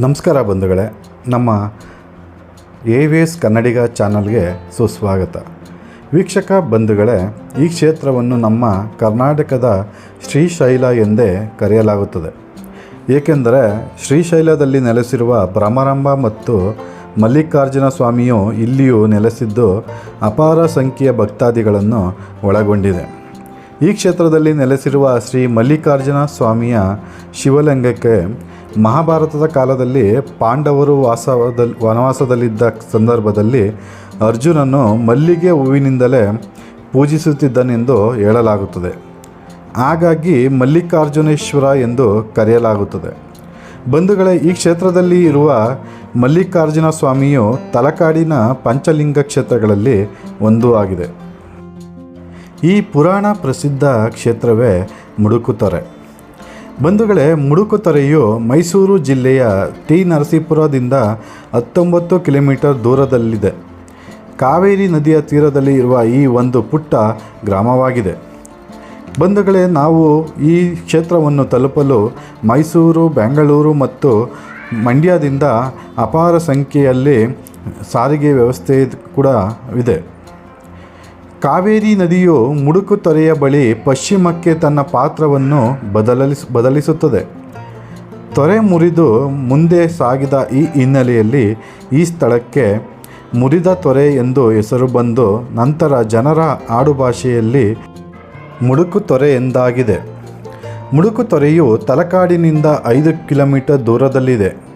ನಮಸ್ಕಾರ ಬಂಧುಗಳೇ, ನಮ್ಮ ಎ ವಿ ಎಸ್ ಕನ್ನಡಿಗ ಚಾನಲ್ಗೆ ಸುಸ್ವಾಗತ. ವೀಕ್ಷಕ ಬಂಧುಗಳೇ, ಈ ಕ್ಷೇತ್ರವನ್ನು ನಮ್ಮ ಕರ್ನಾಟಕದ ಶ್ರೀಶೈಲ ಎಂದೇ ಕರೆಯಲಾಗುತ್ತದೆ. ಏಕೆಂದರೆ ಶ್ರೀಶೈಲದಲ್ಲಿ ನೆಲೆಸಿರುವ ಭ್ರಮರಂಭ ಮತ್ತು ಮಲ್ಲಿಕಾರ್ಜುನ ಸ್ವಾಮಿಯು ಇಲ್ಲಿಯೂ ನೆಲೆಸಿದ್ದು ಅಪಾರ ಸಂಖ್ಯೆಯ ಭಕ್ತಾದಿಗಳನ್ನು ಒಳಗೊಂಡಿದೆ. ಈ ಕ್ಷೇತ್ರದಲ್ಲಿ ನೆಲೆಸಿರುವ ಶ್ರೀ ಮಲ್ಲಿಕಾರ್ಜುನ ಸ್ವಾಮಿಯ ಶಿವಲಿಂಗಕ್ಕೆ ಮಹಾಭಾರತದ ಕಾಲದಲ್ಲಿ ಪಾಂಡವರು ವಾಸದಲ್ಲಿ ವನವಾಸದಲ್ಲಿದ್ದ ಸಂದರ್ಭದಲ್ಲಿ ಅರ್ಜುನನು ಮಲ್ಲಿಗೆ ಹೂವಿನಿಂದಲೇ ಪೂಜಿಸುತ್ತಿದ್ದನೆಂದು ಹೇಳಲಾಗುತ್ತದೆ. ಹಾಗಾಗಿ ಮಲ್ಲಿಕಾರ್ಜುನೇಶ್ವರ ಎಂದು ಕರೆಯಲಾಗುತ್ತದೆ. ಬಂಧುಗಳೇ, ಈ ಕ್ಷೇತ್ರದಲ್ಲಿ ಇರುವ ಮಲ್ಲಿಕಾರ್ಜುನ ಸ್ವಾಮಿಯು ತಲಕಾಡಿನ ಪಂಚಲಿಂಗ ಕ್ಷೇತ್ರಗಳಲ್ಲಿ ಒಂದು ಆಗಿದೆ. ಈ ಪುರಾಣ ಪ್ರಸಿದ್ಧ ಕ್ಷೇತ್ರವೇ ಮುಡುಕುತೊರೆ. ಬಂಧುಗಳೇ ಮುಡುಕುತೊರೆಯು ಮೈಸೂರು ಜಿಲ್ಲೆಯ ಟಿ ನರಸೀಪುರದಿಂದ ಹತ್ತೊಂಬತ್ತು ಕಿಲೋಮೀಟರ್ ದೂರದಲ್ಲಿದೆ. ಕಾವೇರಿ ನದಿಯ ತೀರದಲ್ಲಿ ಇರುವ ಈ ಒಂದು ಪುಟ್ಟ ಗ್ರಾಮವಾಗಿದೆ. ಬಂಧುಗಳೇ, ನಾವು ಈ ಕ್ಷೇತ್ರವನ್ನು ತಲುಪಲು ಮೈಸೂರು, ಬೆಂಗಳೂರು ಮತ್ತು ಮಂಡ್ಯದಿಂದ ಅಪಾರ ಸಂಖ್ಯೆಯಲ್ಲಿ ಸಾರಿಗೆ ವ್ಯವಸ್ಥೆ ಕೂಡ ಇದೆ. ಕಾವೇರಿ ನದಿಯು ಮುಡುಕು ತೊರೆಯ ಬಳಿ ಪಶ್ಚಿಮಕ್ಕೆ ತನ್ನ ಪಾತ್ರವನ್ನು ಬದಲಿಸ್ ಬದಲಿಸುತ್ತದೆ. ತೊರೆ ಮುರಿದು ಮುಂದೆ ಸಾಗಿದ ಈ ಹಿನ್ನೆಲೆಯಲ್ಲಿ ಈ ಸ್ಥಳಕ್ಕೆ ಮುರಿದ ತೊರೆ ಎಂದು ಹೆಸರು ಬಂದು ನಂತರ ಜನರ ಆಡುಭಾಷೆಯಲ್ಲಿ ಮುಡುಕು ತೊರೆ ಎಂದಾಗಿದೆ. ಮುಡುಕು ತೊರೆಯು ತಲಕಾಡಿನಿಂದ ಐದು ಕಿಲೋಮೀಟರ್ ದೂರದಲ್ಲಿದೆ.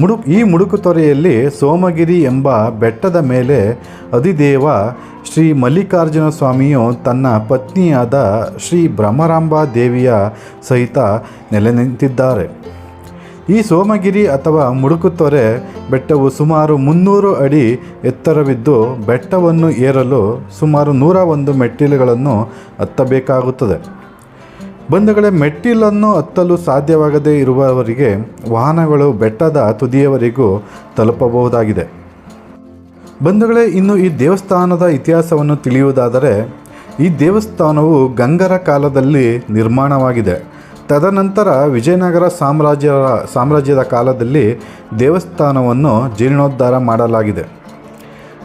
ಮುಡು, ಈ ಮುಡುಕು ತೊರೆಯಲ್ಲಿ ಸೋಮಗಿರಿ ಎಂಬ ಬೆಟ್ಟದ ಮೇಲೆ ಅಧಿದೇವ ಶ್ರೀ ಮಲ್ಲಿಕಾರ್ಜುನ ಸ್ವಾಮಿಯು ತನ್ನ ಪತ್ನಿಯಾದ ಶ್ರೀ ಭ್ರಮರಾಂಬಾ ದೇವಿಯ ಸಹಿತ ನೆಲೆ ನಿಂತಿದ್ದಾರೆ. ಈ ಸೋಮಗಿರಿ ಅಥವಾ ಮುಡುಕುತೊರೆ ಬೆಟ್ಟವು ಸುಮಾರು ಮುನ್ನೂರು ಅಡಿ ಎತ್ತರವಿದ್ದು ಬೆಟ್ಟವನ್ನು ಏರಲು ಸುಮಾರು ನೂರ ಒಂದು ಮೆಟ್ಟಿಲುಗಳನ್ನು ಹತ್ತಬೇಕಾಗುತ್ತದೆ. ಬಂಧುಗಳೇ ಮೆಟ್ಟಿಲನ್ನು ಹತ್ತಲು ಸಾಧ್ಯವಾಗದೇ ಇರುವವರಿಗೆ ವಾಹನಗಳು ಬೆಟ್ಟದ ತುದಿಯವರೆಗೂ ತಲುಪಬಹುದಾಗಿದೆ. ಬಂಧುಗಳೇ ಇನ್ನು ಈ ದೇವಸ್ಥಾನದ ಇತಿಹಾಸವನ್ನು ತಿಳಿಯುವುದಾದರೆ, ಈ ದೇವಸ್ಥಾನವು ಗಂಗರ ಕಾಲದಲ್ಲಿ ನಿರ್ಮಾಣವಾಗಿದೆ. ತದನಂತರ ವಿಜಯನಗರ ಸಾಮ್ರಾಜ್ಯ ಸಾಮ್ರಾಜ್ಯದ ಕಾಲದಲ್ಲಿ ದೇವಸ್ಥಾನವನ್ನು ಜೀರ್ಣೋದ್ಧಾರ ಮಾಡಲಾಗಿದೆ.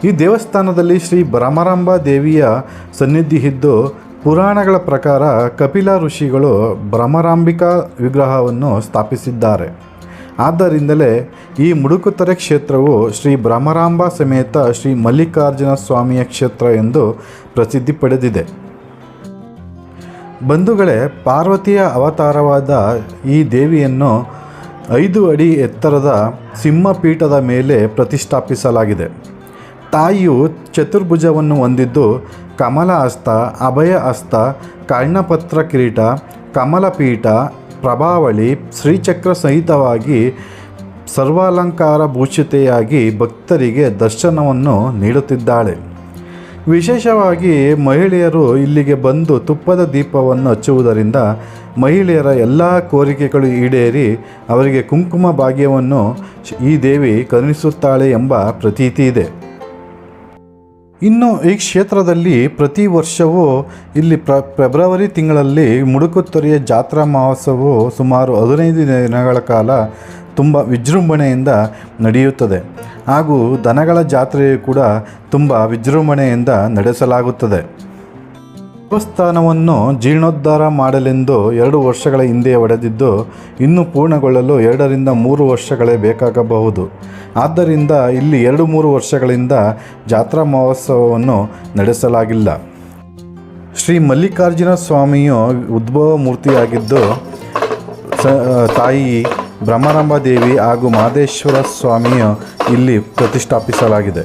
ಈ ದೇವಸ್ಥಾನದಲ್ಲಿ ಶ್ರೀ ಭ್ರಮರಾಂಬ ದೇವಿಯ ಸನ್ನಿಧಿ ಇದ್ದು ಪುರಾಣಗಳ ಪ್ರಕಾರ ಕಪಿಲ ಋಷಿಗಳು ಭ್ರಮರಾಂಬಿಕಾ ವಿಗ್ರಹವನ್ನು ಸ್ಥಾಪಿಸಿದ್ದಾರೆ. ಆದ್ದರಿಂದಲೇ ಈ ಮುಡುಕುತರೆ ಕ್ಷೇತ್ರವು ಶ್ರೀ ಭ್ರಮರಾಂಬ ಸಮೇತ ಶ್ರೀ ಮಲ್ಲಿಕಾರ್ಜುನ ಸ್ವಾಮಿಯ ಕ್ಷೇತ್ರ ಎಂದು ಪ್ರಸಿದ್ಧಿ ಪಡೆದಿದೆ. ಬಂಧುಗಳೇ, ಪಾರ್ವತಿಯ ಅವತಾರವಾದ ಈ ದೇವಿಯನ್ನು ಐದು ಅಡಿ ಎತ್ತರದ ಸಿಂಹಪೀಠದ ಮೇಲೆ ಪ್ರತಿಷ್ಠಾಪಿಸಲಾಗಿದೆ. ತಾಯಿಯು ಚತುರ್ಭುಜವನ್ನು ಹೊಂದಿದ್ದು ಕಮಲ ಹಸ್ತ, ಅಭಯ ಹಸ್ತ, ಕರ್ಣಪತ್ರ ಕಿರೀಟ, ಕಮಲಪೀಠ, ಪ್ರಭಾವಳಿ, ಶ್ರೀಚಕ್ರ ಸಹಿತವಾಗಿ ಸರ್ವಾಲಂಕಾರ ಭೂಷಿತೆಯಾಗಿ ಭಕ್ತರಿಗೆ ದರ್ಶನವನ್ನು ನೀಡುತ್ತಿದ್ದಾಳೆ. ವಿಶೇಷವಾಗಿ ಮಹಿಳೆಯರು ಇಲ್ಲಿಗೆ ಬಂದು ತುಪ್ಪದ ದೀಪವನ್ನು ಹಚ್ಚುವುದರಿಂದ ಮಹಿಳೆಯರ ಎಲ್ಲ ಕೋರಿಕೆಗಳು ಈಡೇರಿ ಅವರಿಗೆ ಕುಂಕುಮ ಭಾಗ್ಯವನ್ನು ಈ ದೇವಿ ಕರುಣಿಸುತ್ತಾಳೆ ಎಂಬ ಪ್ರತೀತಿ ಇದೆ. ಇನ್ನು ಈ ಕ್ಷೇತ್ರದಲ್ಲಿ ಪ್ರತಿ ವರ್ಷವೂ ಇಲ್ಲಿ ಪ್ರ, ಫೆಬ್ರವರಿ ತಿಂಗಳಲ್ಲಿ ಮುಡುಕುತ್ತೊರೆಯ ಜಾತ್ರಾ ಮಹೋತ್ಸವವು ಸುಮಾರು ಹದಿನೈದು ದಿನಗಳ ಕಾಲ ತುಂಬ ವಿಜೃಂಭಣೆಯಿಂದ ನಡೆಯುತ್ತದೆ. ಹಾಗೂ ದನಗಳ ಜಾತ್ರೆಯು ಕೂಡ ತುಂಬ ವಿಜೃಂಭಣೆಯಿಂದ ನಡೆಸಲಾಗುತ್ತದೆ. ದೇವಸ್ಥಾನವನ್ನು ಜೀರ್ಣೋದ್ಧಾರ ಮಾಡಲೆಂದು ಎರಡು ವರ್ಷಗಳ ಹಿಂದೆ ಒಡೆದಿದ್ದು, ಇನ್ನು ಪೂರ್ಣಗೊಳ್ಳಲು ಎರಡರಿಂದ ಮೂರು ವರ್ಷಗಳೇ ಬೇಕಾಗಬಹುದು. ಆದ್ದರಿಂದ ಇಲ್ಲಿ ಎರಡು ಮೂರು ವರ್ಷಗಳಿಂದ ಜಾತ್ರಾ ಮಹೋತ್ಸವವನ್ನು ನಡೆಸಲಾಗಿಲ್ಲ. ಶ್ರೀ ಮಲ್ಲಿಕಾರ್ಜುನ ಸ್ವಾಮಿಯು ಉದ್ಭವ ಮೂರ್ತಿಯಾಗಿದ್ದು ತಾಯಿ ಬ್ರಹ್ಮರಂಭ ದೇವಿ ಹಾಗೂ ಮಾದೇಶ್ವರ ಸ್ವಾಮಿಯು ಇಲ್ಲಿ ಪ್ರತಿಷ್ಠಾಪಿಸಲಾಗಿದೆ.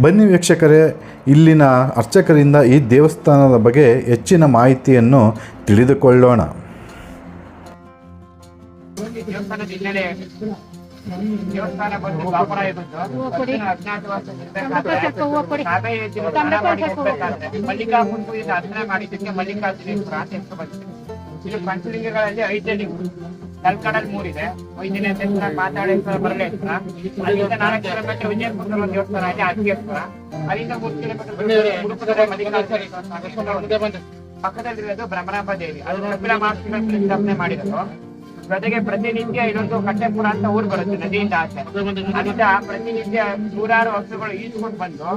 ಬನ್ನಿ ವೀಕ್ಷಕರೇ ಇಲ್ಲಿನ ಅರ್ಚಕರಿಂದ ಈ ದೇವಸ್ಥಾನದ ಬಗ್ಗೆ ಹೆಚ್ಚಿನ ಮಾಹಿತಿಯನ್ನು ತಿಳಿದುಕೊಳ್ಳೋಣ. ದೇವಸ್ಥಾನ ಬಂದು ಗೋಪುರ ಮಲ್ಲಿಕಾರ್ಜುನ ಅರ್ಚನೆ ಮಾಡಿದ್ದಕ್ಕೆ ಮಲ್ಲಿಕಾರ್ಜುನೇಶ್ವರ ಅಂತ ಹೆಸರು ಬಂದಿದೆ ಇಲ್ಲಿ ಪಂಚಲಿಂಗಗಳಲ್ಲಿ ಐದನೇ ಲಿಂಗ ಕಲ್ಕಡಲ್ ಮೂರಿದೆ. ಒಯ್ದಿನ ಮಾತಾಡಿ ಬರಲೇ ಬರಲೇಶ್ವರ ಅಲ್ಲಿಂದ ನಾಲ್ಕು ಕಿಲೋಮೀಟರ್ ವಿಜಯಪುರ ದೇವಸ್ಥಾನ ಇದೆ ಅತಿಯೇಶ್ವರ ಅಲ್ಲಿಂದ ಮೂರು ಕಿಲೋಮೀಟರ್ ಪಕ್ಕದಲ್ಲಿರೋದು ಭ್ರಮರಾಂಬ ದೇವಿ. ಅದು ಕಪಿಲ ಮಹರ್ಷಿಗಳು ಪ್ರತಿಷ್ಠಾಪನೆ ಮಾಡಿದರು ಜೊತೆಗೆ ಪ್ರತಿನಿತ್ಯ ಇದೊಂದು ಕಟ್ಟೆಪುರ ಅಂತ ಊರು ಬರುತ್ತೆ, ನದಿಯಿಂದ ಆಚೆ. ಅಲ್ಲಿಂದ ಪ್ರತಿನಿತ್ಯ ನೂರಾರು ಹಸುಗಳು ಈಸ್ಕೊಂಡು ಬಂದು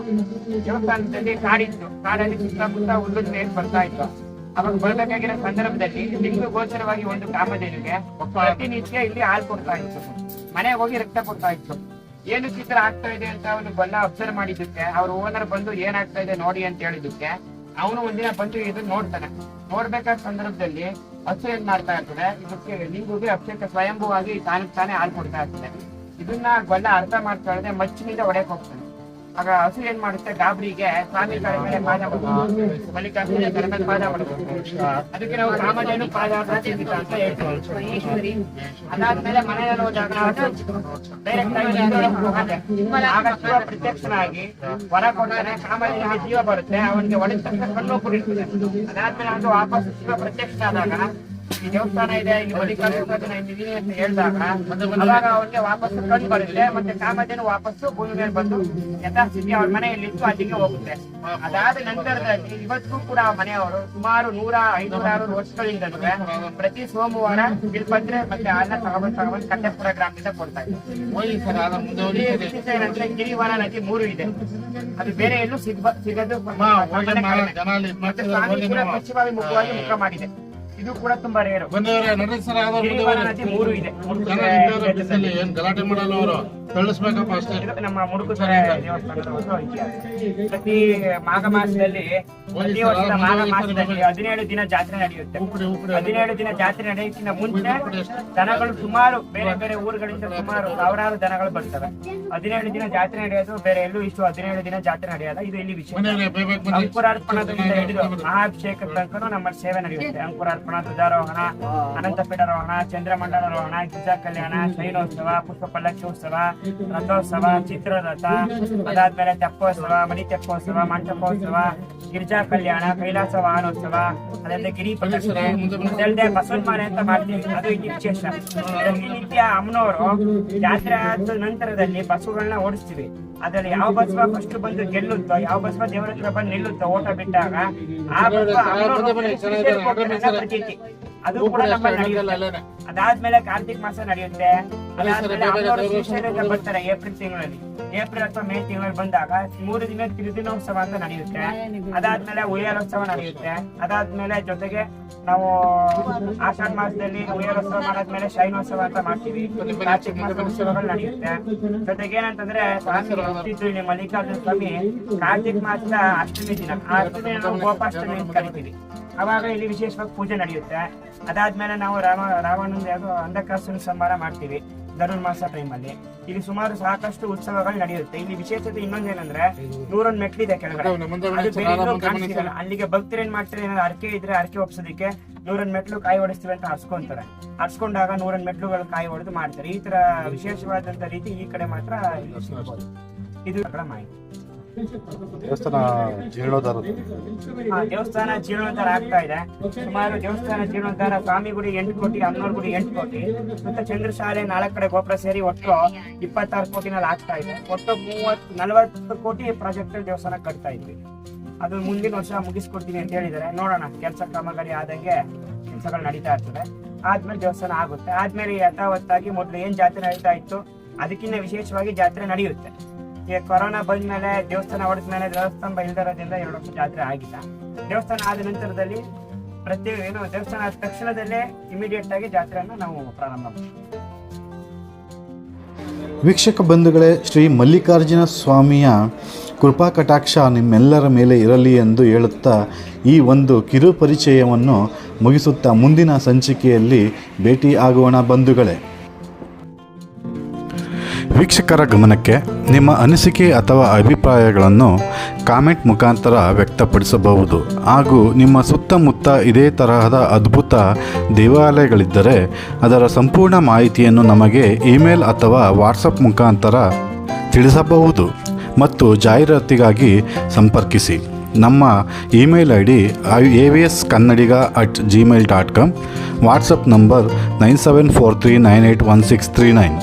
ದೇವಸ್ಥಾನದಲ್ಲಿ ಕಾಡಿತ್ತು. ಕಾಡಲ್ಲಿ ಸುತ್ತಮುತ್ತ ಹುಲ್ಲು ಬರ್ತಾ ಇತ್ತು ಅವಾಗ ಬರ್ಬೇಕಾಗಿರೋ ಸಂದರ್ಭದಲ್ಲಿ ಲಿಂಗ ಗೋಚರವಾಗಿ ಒಂದು ಕಾಮಧೇನುಗೆ ಪ್ರತಿನಿತ್ಯ ಇಲ್ಲಿ ಹಾಲು ಕೊಡ್ತಾ ಇತ್ತು. ಮನೆಗೆ ಹೋಗಿ ರಕ್ತ ಕೊಡ್ತಾ ಇತ್ತು. ಏನು ಚಿತ್ರ ಆಗ್ತಾ ಇದೆ ಅಂತ ಅವನು ಬಂದ ಅಬ್ಸರ್ವ್ ಮಾಡಿದ್ದಕ್ಕೆ, ಅವ್ರ ಓನರ್ ಬಂದು ಏನಾಗ್ತಾ ಇದೆ ನೋಡಿ ಅಂತ ಹೇಳಿದಕ್ಕೆ ಅವನು ಒಂದಿನ ಬಂದು ಇದು ನೋಡ್ತಾನೆ. ನೋಡ್ಬೇಕಾದ ಸಂದರ್ಭದಲ್ಲಿ ಹಸು ಏನ್ ಮಾಡ್ತಾ ಇರ್ತದೆ? ಇದಕ್ಕೆ ಲಿಂಗುಗೆ ಅಭಿಷೇಕ ಸ್ವಯಂಭೂವಾಗಿ ತಾನಕ್ಕೆ ತಾನೇ ಹಾಲು ಕೊಡ್ತಾ ಇರ್ತದೆ. ಇದನ್ನ ಗೊಲ್ಲ ಅರ್ಥ ಮಾಡ್ತಾ ಇದ್ರೆ ಮಚ್ಚಿನಿಂದ ಹೊಡೆಯಕ್ ಹೋಗ್ತಾನೆ. ಆಗ ಹಸು ಏನ್ ಮಾಡುತ್ತೆ? ಗಾಬರಿಗೆ ಸ್ವಾಮಿ ಮೇಲೆ ಪಾದ ಮಾಡುತ್ತೆ ಮಲ್ಲಿಕಾರ್ಜುನ ಕಡೆ ಮೇಲೆ ಪಾದ ಮಾಡುತ್ತೆ ಅದಕ್ಕೆ ನಾವು ಕಾಮಧೇನು ಪಾದ ಅಂತ ಹೇಳ್ತೀವಿ. ಅದಾದ್ಮೇಲೆ ಮನೆಯಲ್ಲಿ ಹೋದಾಗ ಆಗಿ ಶಿವ ಪ್ರತ್ಯಕ್ಷನಾಗಿ ಹೊರ ಕೊಡ್ತಾನೆ ಕಾಮಧೇನಿಗೆ ಜೀವ ಬರುತ್ತೆ. ಅವನಿಗೆ ಒಳಗೆ ತಕ್ಷಣ ಕಣ್ಣು ಕುಡಿರ್ತದೆ ಅದಾದ್ಮೇಲೆ ಅದು ವಾಪಸ್ ಶಿವ ಪ್ರತ್ಯಕ್ಷ ಆದಾಗ ದೇವಸ್ಥಾನ ಇದೆ ಇಲ್ಲಿ ಮಲ್ಲಿಕಾರ್ಜುನ ಇದ್ದೀನಿ ಅಂತ ಹೇಳಿದಾಗ ಅವಾಗ ಅವ್ರಿಗೆ ವಾಪಸ್ ಕಂಡು ಬರುತ್ತೆ ಮತ್ತೆ ಕಾಮಧೇನು ವಾಪಸ್ಸು ಭೂಮಿ ಮೇಲೆ ಬಂದು ಯಥಾಸ್ಥಿತಿ ಅವ್ರ ಮನೆಯಲ್ಲಿತ್ತು ಅಲ್ಲಿಗೆ ಹೋಗುತ್ತೆ ಅದಾದ ನಂತರದಲ್ಲಿ ಇವತ್ತು ಕೂಡ ಆ ಮನೆಯವರು ಸುಮಾರು ನೂರ ಐನೂರಾರು ವರ್ಷಗಳಿಂದ ಪ್ರತಿ ಸೋಮವಾರ ಬಿಲ್ಪತ್ರೆ ಮತ್ತೆ ಅನ್ನ ತಗೊಂಡ್ ತಗೊಂಡ್ ಕಟ್ಟೆಪುರ ಗ್ರಾಮದಿಂದ ಕೊಡ್ತಾ ಇದ್ದಾರೆ ಏನಂದ್ರೆ ಗಿರಿವಾನ ನದಿ ಮೂರು ಇದೆ ಅದು ಬೇರೆ ಎಲ್ಲೂ ಸಿಗ್ಬ ಸಿಗದು. ಮತ್ತೆ ಸ್ವಾಮಿ ಕೂಡ ಪಶ್ಚಿಮಾಭಿಮುಖವಾಗಿ ಮುಖ ಮಾಡಿದೆ ಇದು ಕೂಡ ತುಂಬಾ ರೇರು ಬಂದವರ ಸರ್ ಆದವ್ರು ಮೂರು ಇದೆ. ಏನ್ ಗಲಾಟೆ ಮಾಡಲ್ಲ ಅವರು? ತಳ್ಳಿಸ್ಬೇಕಪ್ಪ ಅಷ್ಟೇ. ಇದು ನಮ್ಮ ಮುಡುಕುತೊರೆ ದೇವಸ್ಥಾನದ ಒಂದು ಪ್ರತಿ ಮಾಘ ಮಾಸದಲ್ಲಿ ಪ್ರತಿ ವರ್ಷದ ಮಾಘ ಮಾಸದಲ್ಲಿ ಹದಿನೇಳು ದಿನ ಜಾತ್ರೆ ನಡೆಯುತ್ತೆ. ಹದಿನೇಳು ದಿನ ಜಾತ್ರೆ ನಡೆಯೋಕ್ಕಿಂತ ಮುಂಚೆ ದನಗಳು ಸುಮಾರು ಬೇರೆ ಬೇರೆ ಊರುಗಳಿಂದ ಸುಮಾರು ಸಾವಿರಾರು ದನಗಳು ಬರ್ತವೆ. ಹದಿನೇಳು ದಿನ ಜಾತ್ರೆ ನಡೆಯೋದು ಬೇರೆ ಎಲ್ಲೂ ಇಷ್ಟು ಹದಿನೇಳು ದಿನ ಜಾತ್ರೆ ನಡೆಯಲ್ಲ. ಇದು ಇಲ್ಲಿ ಬನ್ನಿ. ಅಂಕುರಾರ್ಪಣದಿಂದ ಹಿಡಿದು ಮಹಾಭಿಷೇಕ ತನಕ ನಮ್ಮ ಸೇವೆ ನಡೆಯುತ್ತೆ. ಅಂಕುರಾರ್ಪಣ ಧ್ವಜಾರೋಹಣ ಅನಂತಪೀಠಾರೋಹಣ ಚಂದ್ರಮಂಡಲಾರೋಹಣ ಗಿರಿಜಾ ಕಲ್ಯಾಣ ಶೈನೋತ್ಸವ ಪುಷ್ಪ ಪಲ್ಲಕ್ಕಿ ಉತ್ಸವ ರಥೋತ್ಸವ, ಚಿತ್ರರಥ, ಅದಾದ್ಮೇಲೆ ತೆಪ್ಪೋತ್ಸವ, ಮಣಿ ತೆಪ್ಪೋತ್ಸವ, ಮಂಟಪೋತ್ಸವ, ಗಿರಿಜಾ ಕಲ್ಯಾಣ, ಕೈಲಾಸ ವಾಹನೋತ್ಸವ ಅದಲ್ಲದೆ ಗಿರಿ ಪ್ರದಕ್ಷಿಣೆ ಅದಲ್ಲದೆ ಬಸವನ್ಮಾಲೆ ಅಂತ ಮಾಡ್ತೀವಿ. ಅದು ಇಲ್ಲಿ ವಿಶೇಷ. ಪ್ರತಿನಿತ್ಯ ಅಮ್ಮನವರು ಜಾತ್ರೆ ಆದ ನಂತರದಲ್ಲಿ ಬಸ್ಸುಗಳನ್ನ ಓಡಿಸ್ತೀವಿ. ಅದ್ರಲ್ಲಿ ಯಾವ ಬಸವ ಫಸ್ಟ್ ಬಂದು ಗೆಲ್ಲುತ್ತೋ, ಯಾವ ಬಸವ ದೇವರ ಹತ್ರ ಬಂದು ನಿಲ್ಲುತ್ತೋ, ಓಟ ಬಿಟ್ಟಾಗ ಆ ಬಸವ ಪ್ರತೀತಿ. ಅದು ಕೂಡ ನಮ್ಮಲ್ಲಿ ನಡೆಯುತ್ತೆ. ಅದಾದ್ಮೇಲೆ ಕಾರ್ತಿಕ್ ಮಾಸ ನಡೆಯುತ್ತೆ. ಅದಾದ್ಮೇಲೆ ಅಮ್ಮನವರು ಶ್ರೀಶೈಲದಿಂದ ಬರ್ತಾರೆ ಏಪ್ರಿಲ್ ತಿಂಗಳಲ್ಲಿ. ಏಪ್ರಿಲ್ ಅಥವಾ ಮೇ ತಿಂಗಳಲ್ಲಿ ಬಂದಾಗ ಮೂರು ದಿನ ತಿರುದಿನೋತ್ಸವ ಅಂತ ನಡೆಯುತ್ತೆ. ಅದಾದ್ಮೇಲೆ ಉಯ್ಯಾಲೋತ್ಸವ ನಡೆಯುತ್ತೆ. ಅದಾದ್ಮೇಲೆ ಜೊತೆಗೆ ನಾವು ಆಷಾಢ ಮಾಸದಲ್ಲಿ ಉಯ್ಯಾಲೋತ್ಸವ ಮಾಡಾದ್ಮೇಲೆ ಶೈನೋತ್ಸವ ಅಂತ ಮಾಡ್ತೀವಿ. ಕಾರ್ತಿಕ್ ಮಾಸ ಉತ್ಸವಗಳು ನಡೆಯುತ್ತೆ. ಜೊತೆಗೆ ಏನಂತಂದ್ರೆ ಸ್ವಾಮಿ ಮಲ್ಲಿಕಾರ್ಜುನ ಸ್ವಾಮಿ ಕಾರ್ತಿಕ್ ಮಾಸದ ಅಷ್ಟಮಿ ದಿನ. ಆ ಅಷ್ಟಮಿ ನಾವು ಗೋಪಾಷ್ಟಮಿ ಅಂತ ಕರಿತೀವಿ. ಅವಾಗ ಇಲ್ಲಿ ವಿಶೇಷವಾಗಿ ಪೂಜೆ ನಡೆಯುತ್ತೆ. ಅದಾದ್ಮೇಲೆ ನಾವು ರಾಮ ರಾವಣನ ಯಾವುದೋ ಅಂಧಕಾಸುರ ಸಂಹಾರ ಮಾಡ್ತೀವಿ ಧನುರ್ಮಾಸ ಟೈಮಲ್ಲಿ ಇಲ್ಲಿ ಸುಮಾರು ಸಾಕಷ್ಟು ಉತ್ಸವಗಳು ನಡೆಯುತ್ತೆ. ಇಲ್ಲಿ ವಿಶೇಷತೆ ಇನ್ನೊಂದೇನಂದ್ರೆ ನೂರೊಂದು ಮೆಟ್ಲಿದೆ ಕೆಳಗಡೆ. ಅಲ್ಲಿಗೆ ಭಕ್ತರು ಏನ್ ಮಾಡ್ತಾರೆ? ಏನಾದ್ರು ಅರ್ಕೆ ಇದ್ರೆ ಅರ್ಕೆ ಒಪ್ಸೋದಕ್ಕೆ ನೂರನ್ ಮೆಟ್ಲು ಕಾಯಿ ಹೊಡಿಸ್ತೀವಿ ಅಂತ ಹರ್ಸ್ಕೊಂತಾರೆ. ಹರ್ಸ್ಕೊಂಡಾಗ ನೂರನ್ ಮೆಟ್ಲುಗಳು ಕಾಯಿ ಹೊಡೆದು ಮಾಡ್ತಾರೆ. ಈ ತರ ವಿಶೇಷವಾದಂತ ರೀತಿ ಈ ಕಡೆ ಮಾತ್ರ ಇದು ಮಾಹಿತಿ ದೇವಸ್ಥಾನ ಜೀರ್ಣೋದ್ಧಾರ ದೇವಸ್ಥಾನ ಜೀರ್ಣೋದ್ಧಾರ ಆಗ್ತಾ ಇದೆ. ಸುಮಾರು ದೇವಸ್ಥಾನ ಜೀರ್ಣೋದ್ಧಾರ ಸ್ವಾಮಿ ಗುಡಿ ಎಂಟು ಕೋಟಿ ಹನ್ನೊಂದು ಗುಡಿ ಎಂಟು ಕೋಟಿ, ಮತ್ತೆ ಚಂದ್ರಶಾಲೆ ನಾಲ್ಕು ಕಡೆ ಗೋಪುರ ಸೇರಿ ಒಟ್ಟು ಇಪ್ಪತ್ತಾರು ಕೋಟಿನಲ್ಲಿ ಆಗ್ತಾ ಇದೆ. ಒಟ್ಟು ಮೂವತ್ ನಲವತ್ತು ಕೋಟಿ ಪ್ರಾಜೆಕ್ಟ್ ದೇವಸ್ಥಾನ ಕಟ್ತಾ ಇದ್ವಿ. ಅದು ಮುಂದಿನ ವರ್ಷ ಮುಗಿಸ್ಕೊಡ್ತೀನಿ ಅಂತ ಹೇಳಿದ್ದಾರೆ. ನೋಡೋಣ, ಕೆಲಸ ಕಾಮಗಾರಿ ಆದಂಗೆ ಕೆಲಸಗಳು ನಡೀತಾ ಇರ್ತದೆ. ಆದ್ಮೇಲೆ ದೇವಸ್ಥಾನ ಆಗುತ್ತೆ. ಆದ್ಮೇಲೆ ಯಥಾವತ್ತಾಗಿ ಮೊದಲು ಏನ್ ಜಾತ್ರೆ ನಡೀತಾ ಇತ್ತು ಅದಕ್ಕಿಂತ ವಿಶೇಷವಾಗಿ ಜಾತ್ರೆ ನಡೆಯುತ್ತೆ. ಈಗ ಕೊರೋನಾ ಬಂದ್ಮೇಲೆ ದೇವಸ್ಥಾನ ಹೊಡೆದ ಮೇಲೆ, ದೇವಸ್ಥಾನ ಇಲ್ದಿರೋದ್ರಿಂದ ಎರಡು ವರ್ಷ ಜಾತ್ರೆ ಆಗಿಲ್ಲ. ದೇವಸ್ಥಾನ ಆದ ನಂತರದಲ್ಲಿ ಪ್ರತಿ ಏನು ದೇವಸ್ಥಾನ ಆದ ತಕ್ಷಣದಲ್ಲೇ ಇಮಿಡಿಯೇಟ್ ಆಗಿ ಜಾತ್ರೆಯನ್ನು ನಾವು ಪ್ರಾರಂಭ ಮಾಡ್ತೀವಿ. ವೀಕ್ಷಕ ಬಂಧುಗಳೇ, ಶ್ರೀ ಮಲ್ಲಿಕಾರ್ಜುನ ಸ್ವಾಮಿಯ ಕೃಪಾ ಕಟಾಕ್ಷ ನಿಮ್ಮೆಲ್ಲರ ಮೇಲೆ ಇರಲಿ ಎಂದು ಹೇಳುತ್ತಾ ಈ ಒಂದು ಕಿರು ಪರಿಚಯವನ್ನು ಮುಗಿಸುತ್ತಾ ಮುಂದಿನ ಸಂಚಿಕೆಯಲ್ಲಿ ಭೇಟಿ ಆಗೋಣ ಬಂಧುಗಳೇ. ವೀಕ್ಷಕರ ಗಮನಕ್ಕೆ ನಿಮ್ಮ ಅನಿಸಿಕೆ ಅಥವಾ ಅಭಿಪ್ರಾಯಗಳನ್ನು ಕಾಮೆಂಟ್ ಮುಖಾಂತರ ವ್ಯಕ್ತಪಡಿಸಬಹುದು. ಹಾಗೂ ನಿಮ್ಮ ಸುತ್ತಮುತ್ತ ಇದೇ ತರಹದ ಅದ್ಭುತ ದೇವಾಲಯಗಳಿದ್ದರೆ ಅದರ ಸಂಪೂರ್ಣ ಮಾಹಿತಿಯನ್ನು ನಮಗೆ ಇಮೇಲ್ ಅಥವಾ ವಾಟ್ಸಪ್ ಮುಖಾಂತರ ತಿಳಿಸಬಹುದು. ಮತ್ತು ಜಾಹೀರಾತಿಗಾಗಿ ಸಂಪರ್ಕಿಸಿ. ನಮ್ಮ email I D A V S Kannadiga at Gmail dot com WhatsApp number nine seven four three nine eight one six three nine.